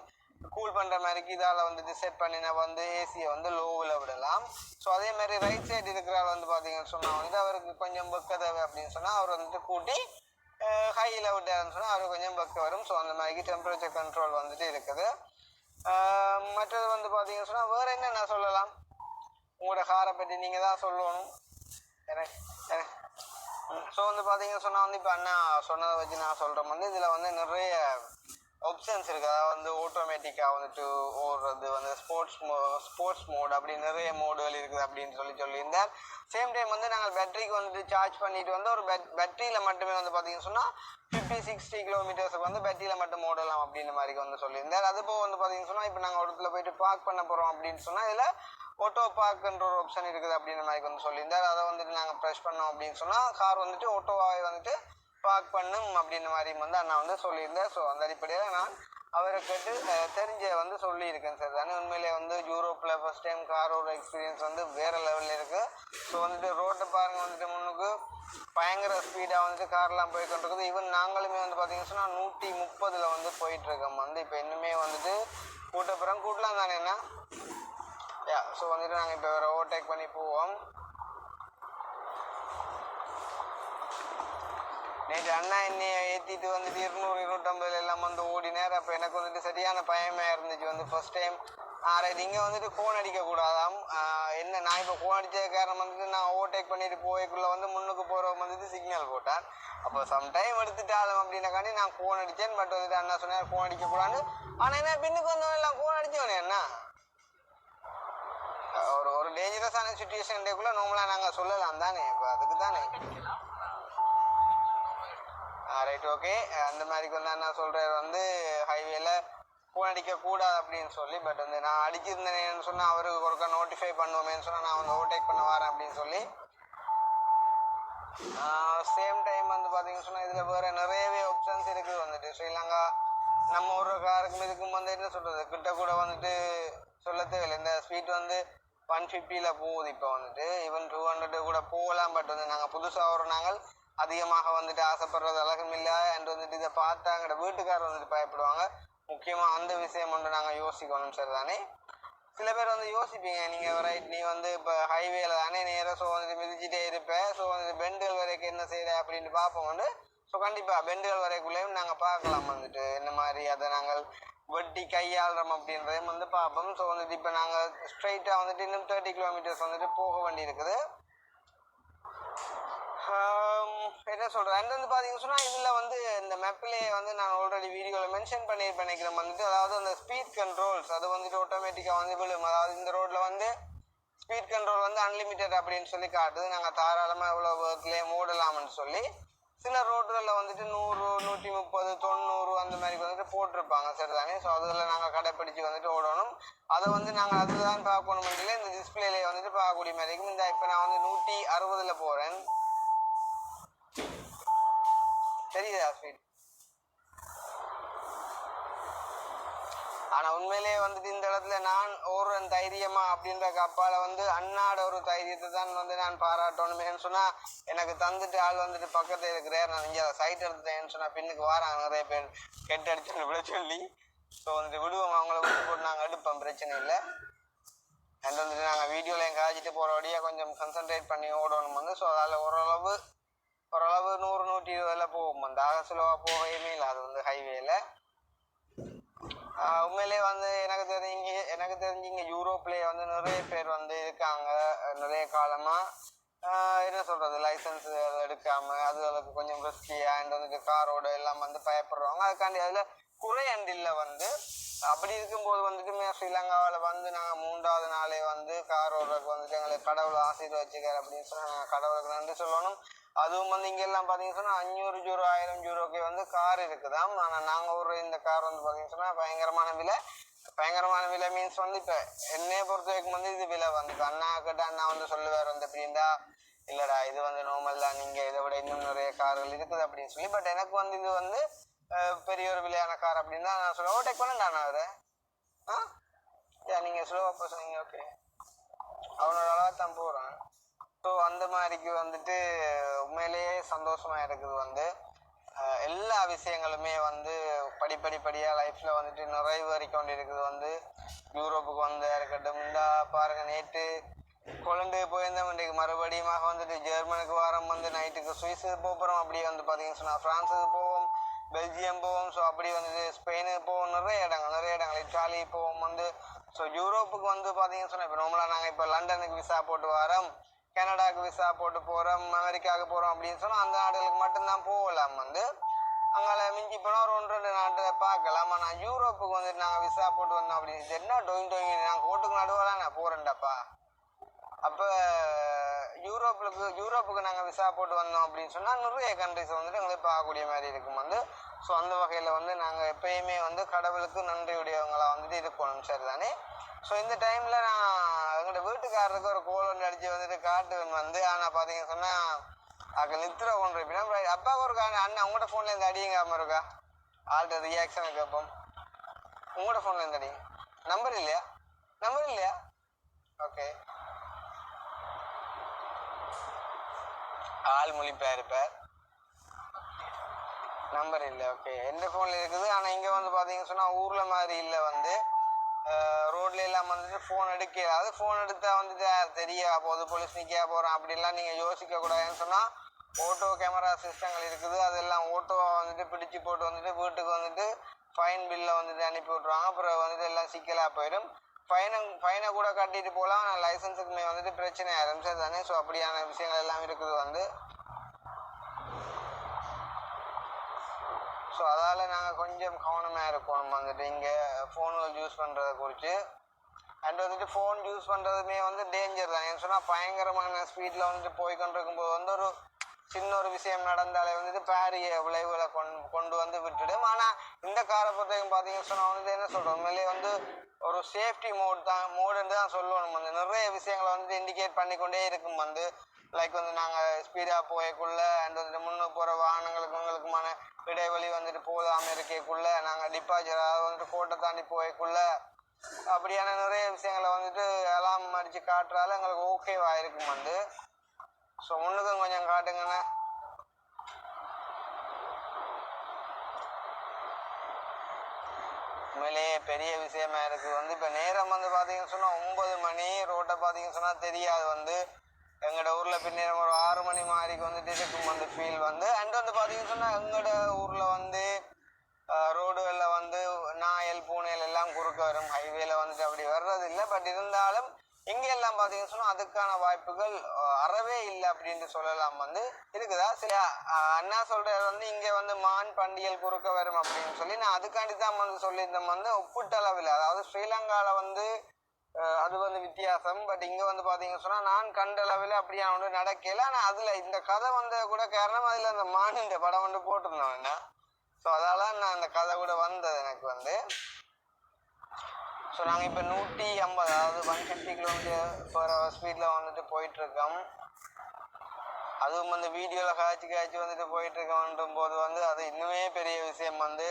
கூல் பண்ணுற மாதிரிக்கு இதால் வந்துட்டு செட் பண்ணி நான் வந்து ஏசியை வந்து லோவில் விடலாம். ஸோ அதே மாதிரி ரைட் சைடு இருக்கிற ஆள் வந்து பார்த்தீங்கன்னு சொன்னால் வந்து அவருக்கு கொஞ்சம் பக்க தேவை அப்படின்னு சொன்னால் அவர் வந்துட்டு கூட்டி ஹையில் விட்டாருன்னு சொன்னால் அவர் கொஞ்சம் பக்க வரும். ஸோ அந்த மாதிரி டெம்பரேச்சர் கண்ட்ரோல் வந்துட்டு இருக்குது. மற்றது வந்து பார்த்தீங்கன்னு சொன்னால் வேறு என்ன நான் சொல்லலாம்? உங்களோட காரை பற்றி நீங்கள் தான் சொல்லணும். எனக்கு ஸோ வந்து பார்த்தீங்கன்னு சொன்னால் வந்து இப்போ அண்ணா சொன்னதை வச்சு நான் சொல்கிறேன் வந்து இதில் வந்து நிறைய ஆப்ஷன்ஸ் இருக்குது அதாவது வந்து ஆட்டோமேட்டிக்காக வந்துட்டு ஓடுறது வந்து ஸ்போர்ட்ஸ் மோ ஸ்போர்ட்ஸ் மோட் அப்படி நிறைய மோடுகள் இருக்குது அப்படின்னு சொல்லி சொல்லியிருந்தார். சேம் டைம் வந்து நாங்கள் பேட்டரிக்கு வந்துட்டு சார்ஜ் பண்ணிட்டு வந்து ஒரு பேட் பேட்டரியில் மட்டுமே வந்து பார்த்தீங்கன்னு சொன்னால் ஃபிஃப்டி சிக்ஸ்டி கிலோமீட்டர்ஸுக்கு வந்து பேட்டரியில் மட்டும் ஓடலாம் அப்படின்ற மாதிரி வந்து சொல்லியிருந்தார். அது போக வந்து பார்த்தீங்கன்னு சொன்னால் இப்போ நாங்கள் ஒரு இடத்துல போயிட்டு பார்க் பண்ண போகிறோம் அப்படின்னு சொன்னால் இதில் ஆட்டோ பார்க்குன்ற ஒரு ஆப்ஷன் இருக்குது அப்படின்ற மாதிரி வந்து சொல்லியிருந்தார். அதை வந்துட்டு நாங்கள் ப்ரெஷ் பண்ணோம் அப்படின்னு சொன்னால் கார் வந்துட்டு ஆட்டோவாகவே வந்துட்டு பார்க் பண்ணும் அப்படின்ற மாதிரி வந்து அண்ணா வந்து சொல்லியிருந்தேன் ஸோ அந்த அடிப்படையில் நான் அவரை கேட்டு தெரிஞ்ச வந்து சொல்லியிருக்கேன் சார். தானே உண்மையிலே வந்து யூரோப்பில் ஃபர்ஸ்ட் டைம் காரோட எக்ஸ்பீரியன்ஸ் வந்து வேறு லெவலில் இருக்குது ஸோ வந்துட்டு ரோட்டை பாருங்கள் வந்துட்டு முன்னுக்கு பயங்கர ஸ்பீடாக வந்துட்டு கார்லாம் போய் கொண்டிருக்குது. ஈவன் நாங்களுமே வந்து பார்த்தீங்கன்னு சொன்னால் நூற்றி முப்பதில் வந்து போயிட்டுருக்கோம். வந்து இப்போ இன்னுமே வந்துட்டு கூட்டப்புறம் கூட்டலாம் தானே என்ன யா ஸோ வந்துட்டு நாங்கள் இப்போ வேறு ஓவர்டேக் பண்ணி போவோம். நேற்று அண்ணா என்னைய ஏற்றிட்டு வந்துட்டு இருநூறு இருநூற்றம்பதுல எல்லாம் வந்து ஓடினார். அப்போ எனக்கு வந்துட்டு சரியான பயமாக இருந்துச்சு வந்து ஃபர்ஸ்ட் டைம் ரைட் இங்கே வந்துட்டு ஃபோன் அடிக்கக்கூடாதாம் என்ன நான் இப்போ ஃபோன் அடித்த காரணம் வந்துட்டு நான் ஓவர்டேக் பண்ணிட்டு போய்க்குள்ளே வந்து முன்னுக்கு போகிறவங்க வந்துட்டு சிக்னல் போட்டார் அப்போ சம்டைம் எடுத்துட்டாலும் அப்படின்னாக்காண்டி நான் ஃபோன் அடித்தேன் பட் வந்துட்டு அண்ணா சொன்னார் ஃபோன் அடிக்கக்கூடாதுன்னு ஆனால் என்ன பின்னுக்கு வந்தவன் எல்லாம் ஃபோன் அடித்தவனே அண்ணா? ஒரு ஒரு டேஞ்சரஸான சுச்சுவேஷன்டேக்குள்ள நார்மலாக நாங்கள் சொல்லலாம் தானே. இப்போ அதுக்கு தானே? ரைட் ஓகே அந்த மாதிரிக்கு வந்து நான் சொல்கிறது வந்து ஹைவேல ஃபோன் அடிக்க கூடாது அப்படின்னு சொல்லி பட் வந்து நான் அடிச்சிருந்தேன்னு சொன்னால் அவருக்கு ஒருக்கா நோட்டிஃபை பண்ணுவோமேன்னு சொன்னால் நான் வந்து ஓவர்டேக் பண்ண வரேன் அப்படின்னு சொல்லி. சேம் டைம் வந்து பார்த்தீங்கன்னு சொன்னால் இதில் வேறு நிறையவே ஆப்ஷன்ஸ் இருக்குது வந்துட்டு. ஸ்ரீலங்கா நம்ம ஒரு காருக்கும் இதுக்கும் வந்து என்ன சொல்கிறது கிட்ட கூட வந்துட்டு சொல்ல தேவையில்லை. இந்த ஸ்பீட் வந்து ஒன் ஃபிஃப்டியில் போகுது இப்போ வந்துட்டு. ஈவன் டூ ஹண்ட்ரட் கூட போகலாம் பட் வந்து நாங்கள் புதுசாக ஒரு நாங்கள் அதிகமாக வந்துட்டு ஆசைப்படுறது அழகும் இல்லை வந்துட்டு இதை பார்த்தா எங்களோட வீட்டுக்காரர் வந்துட்டு பயப்படுவாங்க. முக்கியமாக அந்த விஷயம் ஒன்று நாங்கள் யோசிக்கணும் சார் தானே? சில பேர் வந்து யோசிப்பீங்க நீங்கள் ரைட் நீ வந்து இப்போ ஹைவேல தானே நேராக ஸோ வந்துட்டு மிதிச்சிட்டே இருப்பேன் ஸோ வந்துட்டு பெண்டுகள் வரைக்கும் என்ன செய்கிற அப்படின்னு பார்ப்போம் வந்து ஸோ கண்டிப்பாக பெண்டுகள் வரைக்குள்ளேயும் நாங்கள் பார்க்கலாம் வந்துட்டு. என்ன மாதிரி அதை நாங்கள் வெட்டி கையாளுறோம் அப்படின்றதையும் வந்து பார்ப்போம். ஸோ வந்துட்டு இப்போ நாங்கள் ஸ்ட்ரைட்டாக வந்துட்டு இன்னும் தேர்ட்டி கிலோமீட்டர்ஸ் வந்துட்டு போக வேண்டி இருக்குது என்ன சொல்கிறேன் அண்ட் வந்து பார்த்தீங்கன்னு சொன்னால் இதில் வந்து இந்த மேப்லேயே வந்து நான் ஆல்ரெடி வீடியோவில் மென்ஷன் பண்ணியிருப்பேன் நினைக்கிறேன். வந்துட்டு அதாவது அந்த ஸ்பீட் கண்ட்ரோல்ஸ் அது வந்துட்டு ஆட்டோமேட்டிக்காக வந்து விழும். அதாவது இந்த ரோட்டில் வந்து ஸ்பீட் கண்ட்ரோல் வந்து அன்லிமிட்டெட் அப்படின்னு சொல்லி காட்டுது. நாங்கள் தாராளமாக எவ்வளோ ஒர்க்லேயே மூடலாம்னு சொல்லி சில ரோடுகளில் வந்துட்டு நூறு நூற்றி முப்பது தொண்ணூறு அந்த மாதிரி வந்துட்டு போட்டிருப்பாங்க சரி தானே ஸோ அதில் நாங்கள் கடைப்பிடிச்சு வந்துட்டு ஓடணும். அதை வந்து நாங்கள் அதுதான் பார்க்கணும் இந்த டிஸ்பிளேலே வந்துட்டு பார்க்கக்கூடிய மாதிரி இந்த இப்போ நான் வந்து நூற்றி அறுபதில் போகிறேன் தெரியுதா ஸ்பீட் ஆனா உண்மையிலேயே வந்துட்டு இந்த இடத்துல நான் ஓடுறேன் தைரியமா அப்படின்ற கப்பால வந்து அண்ணாட ஒரு தைரியத்தை தான் வந்து நான் பாராட்டணுமேன்னு சொன்னா எனக்கு தந்துட்டு ஆள் வந்துட்டு பக்கத்துல இருக்கிறார். நான் இங்க சைட் எடுத்துட்டேன்னு சொன்னா பின்னுக்கு வாராங்க நிறைய பேர். கெட்டு அடிச்சு விட சொல்லி. ஸோ வந்துட்டு விடுவோம். அவங்கள விட்டு போட்டு நாங்கள் எடுப்போம். பிரச்சனை இல்லை. அண்ட் வந்துட்டு நாங்கள் வீடியோவில் என் காய்ச்சிட்டு போகிற வழியாக கொஞ்சம் கன்சென்ட்ரேட் பண்ணி ஓடணும் வந்து. ஸோ அதில் ஓரளவு ஓரளவு நூறு நூற்றி இருபதுல போகும். அந்த ஆகசுலவா போகவே இல்லை அது வந்து ஹைவேல உண்மையிலே வந்து எனக்கு தெரிஞ்சு எனக்கு தெரிஞ்சு இங்கே யூரோப்லேயே வந்து நிறைய பேர் வந்து இருக்காங்க. நிறைய காலமாக என்ன சொல்கிறது லைசன்ஸ் எடுக்காமல் அதுகளுக்கு கொஞ்சம் ரிஸ்கியாக அண்ட் வந்து காரோட எல்லாம் வந்து பயப்படுறவங்க. அதுக்காண்டி அதில் குறையண்டில் வந்து அப்படி இருக்கும்போது வந்துட்டு மே- ஸ்ரீலங்காவில் வந்து நாங்கள் மூன்றாவது நாளே வந்து கார் ஓடுறதுக்கு வந்துட்டு எங்களை கடவுளை ஆசீர்வச்சிக்கார் அப்படின்னு சொன்னால் நாங்கள் கடவுளுக்கு நன்றி சொல்லணும். அதுவும் வந்து இங்கெல்லாம் பார்த்தீங்கன்னு சொன்னால் அஞ்சூறு ஜூரோ ஆயிரம் ஜூரோக்கு வந்து கார் இருக்குதாம். ஆனால் நாங்கள் ஒரு இந்த கார் வந்து பார்த்தீங்கன்னு சொன்னால் பயங்கரமான விலை. பயங்கரமான விலை மீன்ஸ் வந்து இப்போ என்னைய பொறுத்த வரைக்கும் வந்து இது விலை வந்து அண்ணா கிட்ட அண்ணா வந்து சொல்லுவார் வந்து எப்படின்னா இல்லைடா இது வந்து நார்மல் தான். நீங்கள் இதை விட இன்னும் நிறைய கார்கள் இருக்குது அப்படின்னு சொல்லி. பட் எனக்கு வந்து இது வந்து பெரிய ஒரு விலையான கார் அப்படின்னு தான் நான் சொல்லுவேன். ஓவர்டேக் பண்ண நான் அவரை ஆ? யா நீங்கள் ஸ்லோவாக போக சொன்னீங்க ஓகே அவனோட அளவாக தான் போகிறான் ஸோ அந்த மாதிரிக்கு வந்துட்டு உண்மையிலேயே சந்தோஷமாக இருக்குது வந்து. எல்லா விஷயங்களுமே வந்து படிப்படி படியாக லைஃப்பில் வந்துட்டு நிறைவு கொண்டு இருக்குது வந்து. யூரோப்புக்கு வந்து இருக்கட்டும் இந்தா பாருங்க நேற்று கொலண்டு போயிருந்தோம் இன்றைக்கு மறுபடியும் வந்துட்டு ஜெர்மனுக்கு வாரம் வந்து நைட்டுக்கு சுவிஸுக்கு போகிறோம் அப்படியே வந்து பார்த்தீங்கன்னு சொன்னால் ஃப்ரான்ஸுக்கு போவோம் பெல்ஜியம் போவோம் ஸோ அப்படி வந்து ஸ்பெயின் போவோம் நிறைய இடங்கள் நிறைய இடங்கள். இட்டாலி போவோம் வந்து ஸோ யூரோப்புக்கு வந்து பார்த்தீங்கன்னு சொன்னால் இப்போ நார்மலாக நாங்கள் இப்போ லண்டனுக்கு விசா போட்டு வரோம் கனடாவுக்கு விசா போட்டு போகிறோம் அமெரிக்காவுக்கு போகிறோம் அப்படின்னு சொன்னால் அந்த நாடுகளுக்கு மட்டும்தான் போகலாம் வந்து. அங்கே மிஞ்சி போனால் ஒரு ஒன்று ரெண்டு நாட்டை பார்க்கலாம். ஆனால் யூரோப்புக்கு வந்துட்டு நாங்கள் விசா போட்டு வந்தோம் அப்படின்னு என்ன டொயின் டொயின் நாங்கள் கோட்டுக்கு நடுவாலாம் நான் போகிறேன்டாப்பா அப்போ யூரோப்புக்கு யூரோப்புக்கு நாங்கள் விசா போட்டு வந்தோம் அப்படின்னு சொன்னால் நிறைய கண்ட்ரிஸ் வந்துட்டு எங்களுக்கு பார்க்கக்கூடிய மாதிரி இருக்கும் வந்து. ஸோ அந்த வகையில் வந்து நாங்கள் எப்பயுமே வந்து கடவுளுக்கு நன்றியுடையவங்களாக வந்துட்டு இருக்கணும் சரி தானே ஸோ இந்த டைமில் நான் எங்களோட வீட்டுக்காரருக்கு ஒரு கோல் ஒன்று அடித்து வந்துட்டு காட்டுவேன் வந்து. ஆனால் பார்த்தீங்க சொன்னால் அங்கே நித்திர ஒன்று இருப்பினா அப்பாவுக்கு ஒரு அண்ணன் உங்களோட ஃபோன்லேருந்து இருந்து இருக்கா? ஆள்கிட்ட ரியாக்ஷனை கேட்போம். உங்களோட ஃபோன்லேருந்து அடிங்க நம்பர் இல்லையா? நம்பர் இல்லையா? ஓகே ஆள் மொழிப்பா இருப்பார். நம்பர் இல்லை ஓகே எந்த ஃபோனில் இருக்குது? ஆனால் இங்கே வந்து பார்த்தீங்கன்னு சொன்னால் ஊரில் மாதிரி இல்லை வந்து. ரோட்ல எல்லாம் வந்துட்டு ஃபோன் எடுக்க அதாவது ஃபோன் எடுத்தா வந்துட்டு "ஆ, தெரிய போகுது போலீஸ் நிற்க போகிறோம் அப்படிலாம் நீங்கள் யோசிக்க கூடாதுன்னு சொன்னால் ஓட்டோ கேமரா சிஸ்டங்கள் இருக்குது. அதெல்லாம் ஓட்டோவை வந்துட்டு பிடிச்சு போட்டு வந்துட்டு வீட்டுக்கு வந்துட்டு ஃபைன் பில்லை வந்துட்டு அனுப்பி விட்ருவாங்க அப்புறம் வந்துட்டு எல்லாம் சிக்கலாக போயிடும். ஃபைனை ஃபைனை கூட கட்டிட்டு போகலாம் ஆனால் லைசன்ஸுக்குமே வந்துட்டு பிரச்சனை ஆரம்பிச்சது தானே. ஸோ அப்படியான விஷயங்கள் எல்லாம் இருக்குது வந்து. ஸோ அதால் நாங்கள் கொஞ்சம் கவனமாக இருக்கணும் வந்துட்டு. இங்கே ஃபோன்கள் யூஸ் பண்ணுறத குறித்து அண்ட் வந்துட்டு ஃபோன் யூஸ் பண்ணுறதுமே வந்து டேஞ்சர் தான். ஏன்னு சொன்னால் பயங்கரமான ஸ்பீடில் வந்துட்டு போய் கொண்டிருக்கும்போது வந்து ஒரு சின்ன ஒரு விஷயம் நடந்தாலே வந்துட்டு பாரிய விளைவுகளை கொண்டு கொண்டு வந்து விட்டுடும். ஆனால் இந்த காரை பொறுத்தவரைக்கும் பார்த்தீங்கன்னு சொன்னால் வந்துட்டு என்ன சொல்கிறோம் உண்மையிலேயே வந்து ஒரு சேஃப்டி மோட் தான் மோடுன்னு தான் சொல்லணும். வந்து நிறைய விஷயங்களை வந்து இண்டிகேட் பண்ணிக்கொண்டே இருக்கும். வந்து லைக் வந்து நாங்கள் ஸ்பீடாக போயக்குள்ள அண்ட் வந்துட்டு முன்னே போகிற வாகனங்களுக்கு உங்களுக்குமான இடைவெளி வந்துட்டு போதாமல் இருக்கக்குள்ள நாங்கள் டிப்பாச்சர் அதாவது வந்துட்டு கோட்டை தாண்டி போயக்குள்ள அப்படியான நிறைய விஷயங்களை வந்துட்டு எல்லாம் அடித்து காட்டுறால எங்களுக்கு ஓகேவாக இருக்கும். வந்து ஸோ முன்னுக்கும் கொஞ்சம் காட்டுங்கண்ணே உண்மையிலேயே பெரிய விஷயமா இருக்கு வந்து இப்போ நேரம் வந்து பார்த்தீங்கன்னு சொன்னால் ஒன்பது மணி ரோட்டை பார்த்தீங்கன்னு சொன்னால் தெரியாது வந்து எங்களோட ஊரில் பின்னேரம் ஒரு ஆறு மணி மாதிரிக்கு வந்துட்டு இருக்கும் வந்து ஃபீல் வந்து அண்ட் வந்து பார்த்தீங்கன்னு சொன்னால் எங்களோட ஊரில் வந்து ரோடுகளில் வந்து நாயல் பூனையல் எல்லாம் குறுக்க வரும் ஹைவேல வந்துட்டு அப்படி வர்றது இல்லை பட் இருந்தாலும் இங்கே எல்லாம் பார்த்தீங்கன்னு சொன்னால் அதுக்கான வாய்ப்புகள் அறவே இல்லை அப்படின்ட்டு சொல்லலாம் வந்து இருக்குதா? சில அண்ணா சொல்றது வந்து இங்கே வந்து மான் பண்டிகைகள் குறுக்க வரும் அப்படின்னு சொல்லி நான் அதுக்காண்டி தான் வந்து சொல்லியிருந்தேன் வந்து ஒப்பீட்டளவில். அதாவது ஸ்ரீலங்காவில் வந்து அது வந்து வித்தியாசம். பட் இங்கே வந்து பார்த்தீங்கன்னு சொன்னால் நான் கண்ட அளவில் அப்படியான ஒன்று நடக்கல. ஆனால் அதில் இந்த கதை வந்த கூட காரணம் அதில் அந்த மானின்ற படம் வந்து போட்டிருந்தோம் என்ன ஸோ அதால் நான் அந்த கதை கூட வந்தது எனக்கு வந்து. ஸோ நாங்கள் இப்போ நூற்றி ஐம்பது அதாவது one fifty kilometre per hour ஸ்பீடில் வந்துட்டு போயிட்டுருக்கோம். அதுவும் வந்து வீடியோவில் காய்ச்சி காய்ச்சி வந்துட்டு போயிட்டுருக்கோன்றும் போது வந்து அது இன்னுமே பெரிய விஷயம் வந்து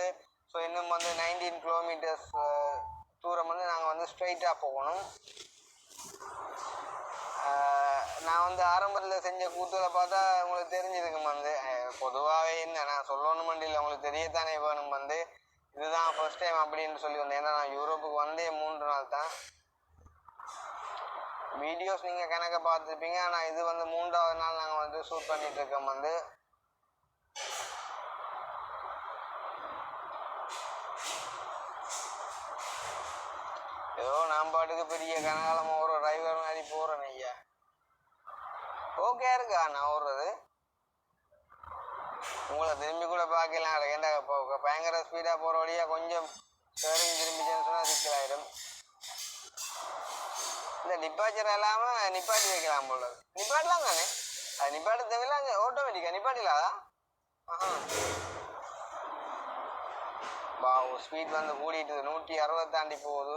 ஸோ இன்னும் வந்து நைன்டீன் கிலோமீட்டர்ஸ் தூரம் வந்து நாங்கள் வந்து ஸ்ட்ரைட்டாக போகணும். நான் வந்து ஆரம்பத்தில் செஞ்ச கூத்துகளை பார்த்தா உங்களுக்கு தெரிஞ்சிருக்கும் வந்து பொதுவாகவே என்ன நான் சொல்லணும் மண்டியில் உங்களுக்கு தெரியத்தானே வேணும் வந்து இதுதான் ஃபர்ஸ்ட் டைம் அப்படின்னு சொல்லி வந்தேன் ஏன்னா நான் யூரோப்புக்கு வந்தே மூன்று நாள் தான். வீடியோஸ் நீங்கள் கணக்க பார்த்துருப்பீங்க. ஆனால் இது வந்து மூன்றாவது நாள் நாங்கள் வந்து ஷூட் பண்ணிட்டு இருக்கோம் வந்து. ஏதோ நான் பாட்டுக்கு பெரிய கனகாலமாக ஒரு டிரைவர் மாதிரி போகிறேன் ஐயா. ஓகே இருக்கா? நான் ஓடுறது. உங்களை திரும்பி கூட பார்க்கலாம் ஏன்டா இப்போ பயங்கர ஸ்பீடாக போகிற வழியா கொஞ்சம் ஸ்டேரிங் திரும்பிச்சேன்னு சொன்னால் சிக்கலாயிடும் இந்த டிப்பாச்சர் இல்லாமல் நிப்பாட்டி வைக்கலாம் போல நிப்பாட்டலாம் தானே? அது நிப்பாட்ட தேவையில்ல அங்கே ஆட்டோமேட்டிக்காக நிப்பாட்டிலாதா பா ஸ்பீட் வந்து கூடிட்டு நூற்றி அறுபது தாண்டி போகுது.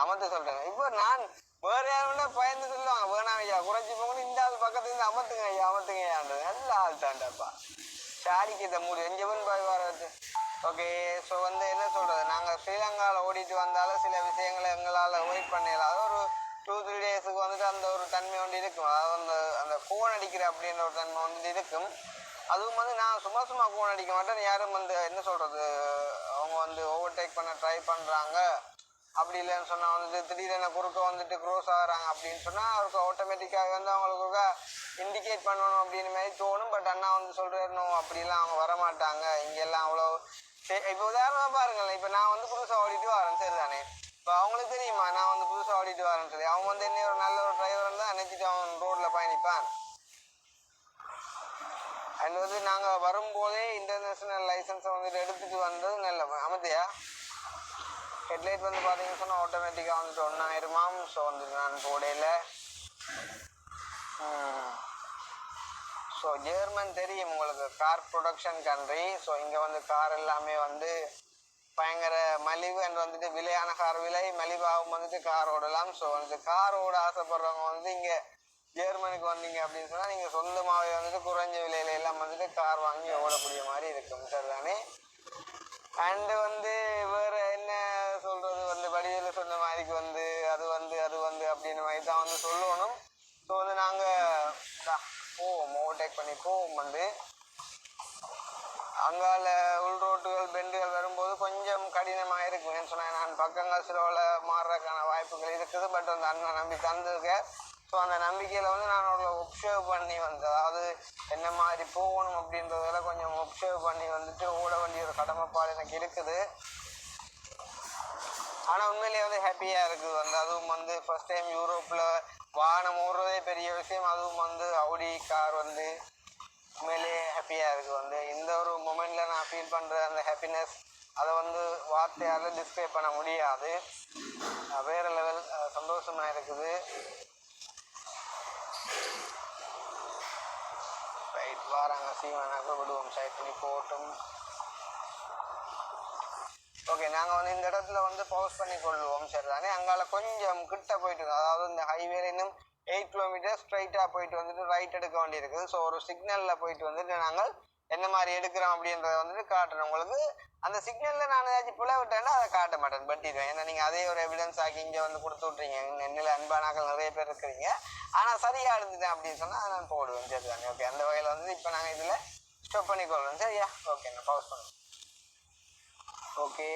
அமர்த்த சொல்கிறேன் இப்போ நான் வேற யாரும் பயந்து சொல்லுவாங்க. வேணாம் ஐயா குறைச்சி போங்கன்னு இந்த ஆள் பக்கத்துல இருந்து அமர்த்துங்க ஐயா அமர்த்துங்க ஐயான்றது நல்ல ஆள் தாண்டாப்பா. சாரிக்கு இதை மூணு எஞ்சவன் பாய் வரது? ஓகே ஸோ வந்து என்ன சொல்றது? நாங்கள் ஸ்ரீலங்காவில் ஓடிட்டு வந்தாலும் சில விஷயங்களை எங்களால் வெயிட் பண்ணல. அது ஒரு டூ த்ரீ டேஸுக்கு வந்துட்டு அந்த ஒரு தன்மை வந்து இருக்கும். அதாவது அந்த அந்த கோன் அடிக்கிற அப்படின்ற ஒரு தன்மை வந்துட்டு இருக்கும். அதுவும் வந்து நான் சும்மா சும்மா கோன் அடிக்க மாட்டேன். யாரும் வந்து என்ன சொல்கிறது அவங்க வந்து ஓவர்டேக் பண்ண ட்ரை பண்ணுறாங்க அப்படி இல்லைன்னு சொன்னால் வந்துட்டு திடீரென குறுக்க வந்துட்டு க்ரோஸ் ஆகிறாங்க அப்படின்னு சொன்னால் அவருக்கு ஆட்டோமேட்டிக்காக வந்து அவங்களுக்கு இண்டிகேட் பண்ணணும் அப்படின்னு மாதிரி தோணும். பட் அண்ணா வந்து சொல்கிறாரு அப்படிலாம் அவங்க வர மாட்டாங்க இங்கெல்லாம் அவ்வளோ இப்போ உதாரணமாக பாருங்களேன். இப்போ நான் வந்து புதுசாக ஓடிட்டு வரேன். சரி தானே இப்போ அவங்களுக்கு தெரியுமா? நான் வந்து புதுசாக ஓடிட்டு வரேன்னு சொல்லி. அவங்க வந்து என்ன ஒரு நல்ல ஒரு டிரைவர் தான் நினச்சிட்டு அவன் ரோட்டில் பயணிப்பான் அண்ட் வந்து நாங்கள் வரும்போதே இன்டர்நேஷ்னல் லைசன்ஸை வந்துட்டு எடுத்துகிட்டு வந்தது நல்ல அமைதியா? ஹெட்லைட் வந்து பார்த்தீங்கன்னு சொன்னால் ஆட்டோமேட்டிக்காக வந்துட்டு ஒன்றாயிரமாம் ஸோ வந்துட்டு நான் போடையில் ஸோ ஜெர்மன் தெரியும் உங்களுக்கு. கார் ப்ரொடக்ஷன் கண்ட்ரி ஸோ இங்கே வந்து கார் எல்லாமே வந்து பயங்கர மலிவு அண்ட் வந்துட்டு விலையான கார் விலை மலிவாகவும் வந்துட்டு கார் ஓடலாம். ஸோ வந்துட்டு கார் ஓட ஆசைப்படுறவங்க வந்து இங்கே ஜெர்மனுக்கு வந்தீங்க அப்படின்னு சொன்னால் நீங்கள் சொந்தமாகவே வந்துட்டு குறைஞ்ச விலையில எல்லாம் வந்துட்டு கார் வாங்கி ஓடக்கூடிய மாதிரி இருக்கும். சார் தானே அண்டு வந்து வேறு என்ன சொல்றது வந்து வடிவேலு சொன்ன மாதிரிக்கு வந்து அது வந்து அது வந்து அப்படின்னு மாதிரி தான் வந்து சொல்லணும். ஸோ வந்து நாங்கள் போவோம் ஓவர்டேக் பண்ணி போவோம் வந்து. அங்கால உள் ரோட்டுகள் பெண்டுகள் வரும்போது கொஞ்சம் கடினமாக இருக்கும் ஏன்னு சொன்னால் நான் பக்கங்கள் சிலவில் மாறுறதுக்கான வாய்ப்புகள் இருக்குது. பட் அந்த அண்ணன் நம்பி தந்திருக்கேன் ஸோ அந்த நம்பிக்கையில் வந்து நான் அவ்வளோ ஒப்சர்வ் பண்ணி வந்து அதாவது என்ன மாதிரி போகணும் அப்படின்றதெல்லாம் கொஞ்சம் ஒப்சர்வ் பண்ணி வந்துட்டு ஓட வேண்டிய ஒரு கடமைப்பாடு எனக்கு இருக்குது. ஆனால் உண்மையிலேயே வந்து ஹாப்பியாக இருக்குது. வந்து அதுவும் வந்து ஃபர்ஸ்ட் டைம் யூரோப்பில் வாகனம் ஓடுறதே பெரிய விஷயம். அதுவும் வந்து அவுடி கார் வந்து உண்மையிலேயே ஹாப்பியாக இருக்குது. வந்து இந்த ஒரு மூமெண்ட்டில் நான் ஃபீல் பண்ணுற அந்த ஹாப்பினஸ் அதை வந்து வார்த்தையால் டிஸ்கிரைப் பண்ண முடியாது. வேறு வேற லெவல் சந்தோஷமாக இருக்குது. ரைட் வாராங்க சீவனாக விடுவோம். சைட் பண்ணி போட்டும் ஓகே நாங்கள் வந்து இந்த இடத்துல வந்து பவுஸ் பண்ணி கொள்வோம் சரிதானே? அங்கால கொஞ்சம் கிட்ட போயிட்டு இருக்கோம். அதாவது இந்த ஹைவேல இன்னும் எயிட் கிலோமீட்டர் ஸ்ட்ரைட்டாக போயிட்டு வந்துட்டு ரைட் எடுக்க வேண்டியிருக்குது ஸோ ஒரு சிக்னலில் போயிட்டு வந்துட்டு நாங்கள் என்ன மாதிரி எடுக்கிறோம் அப்படின்றத வந்துட்டு காட்டுறோம். உங்களுக்கு அந்த சிக்னலில் நான் ஏதாச்சும் புல விட்டேன்னா அதை காட்ட மாட்டேன் பட்டிடுவேன். ஏன்னா நீங்கள் அதே ஒரு எவிடன்ஸ் ஆக்கி இங்கே வந்து கொடுத்து விட்றீங்க என்னில் அன்பானாக்கள் நிறைய பேர் இருக்கிறீங்க. ஆனால் சரியாக இருந்துட்டேன் அப்படின்னு சொன்னால் அதை நான் போடுவேன் சரிதானே? ஓகே அந்த வகையில் வந்து இப்போ நாங்கள் இதில் ஸ்டாப் பண்ணிக்கொள்வோம் சரியா? ஓகே நான் பவுஸ் பண்ணுவோம் ஓகே